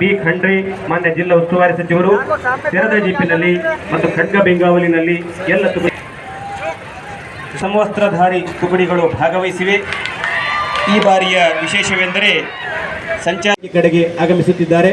B Khandre ಮಾನ್ಯ ಜಿಲ್ಲಾ ಉಸ್ತುವಾರಿ ಸಚಿವರು, ತೆರೆದ ಜೀಪಿನಲ್ಲಿ ಮತ್ತು ಖಡ್ಗ ಬೆಂಗಾವಲಿನಲ್ಲಿ ಎಲ್ಲ ಸಮವಸ್ತ್ರಧಾರಿ ತುಕುಡಿಗಳು ಭಾಗವಹಿಸಿವೆ. ಈ ಬಾರಿಯ ವಿಶೇಷವೆಂದರೆ ಸಂಚಾರಿ ಕಡೆಗೆ ಆಗಮಿಸುತ್ತಿದ್ದಾರೆ.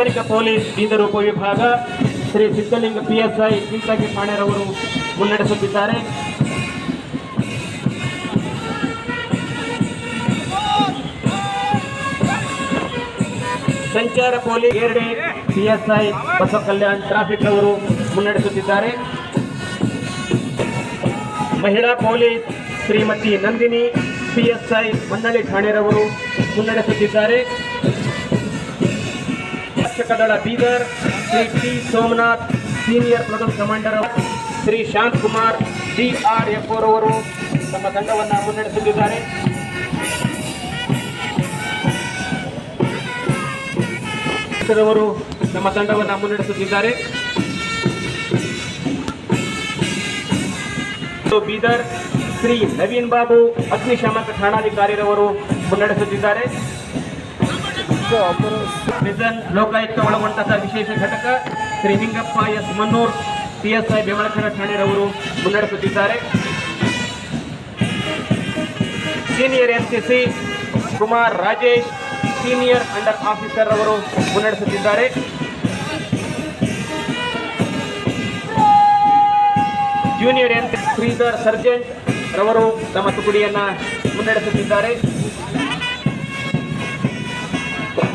ನಾಗರಿಕ ಪೊಲೀಸ್ ಬೀದರ್ ಉಪವಿಭಾಗ Shri Siddalinga P S I ಸೀತಾಗಿ ಪಾಣ್ಯರವರು ಮುನ್ನಡೆಸುತ್ತಿದ್ದಾರೆ. ಸಂಚಾರ police ಎರಡೆ P S I Basava Kalyan traffic ಅವರು ಮುನ್ನಡೆಸುತ್ತಿದ್ದಾರೆ. ಮಹಿಳಾ police Shrimati Nandini P S I ಮಂಡಳಿ ಠಾಣೆರವರು ಮುನ್ನಡೆಸುತ್ತಿದ್ದಾರೆ. Dakshina Kannada Bidar, Shri T Somnath, senior platoon commander Shri Shant Kumar, D R F ರವರು ತಮ್ಮ ತಂಡವನ್ನು ಮುನ್ನಡೆಸುತ್ತಿದ್ದಾರೆ. ಅವರು ನಮ್ಮ ತಂಡವನ್ನು ಮುನ್ನಡೆಸುತ್ತಿದ್ದಾರೆ. ಬೀದರ್, ಶ್ರೀ ನವೀನ್ ಬಾಬು, ಅಗ್ನಿಶಾಮಕ ಠಾಣಾಧಿಕಾರಿರವರು ಮುನ್ನಡೆಸುತ್ತಿದ್ದಾರೆ. ಪ್ರಿಸನ್ ಲೋಕಾಯುಕ್ತ ಒಳಗೊಂಡಂತಹ ವಿಶೇಷ ಘಟಕ Shri Ningappa S Mannur PSI S ಠಾಣೆರವರು ಮುನ್ನಡೆಸುತ್ತಿದ್ದಾರೆ. Senior N C Kumar Rajesh senior under officer ಅವರು ಮುನ್ನಡೆಸುತ್ತಿದ್ದಾರೆ. ಜೂನಿಯರ್ ಎನ್ ಶ್ರೀಧರ್ ಸರ್ಜೆಂಟ್ ರವರು ತಮ್ಮ ತುಕುಡಿಯನ್ನ ಮುನ್ನಡೆಸುತ್ತಿದ್ದಾರೆ.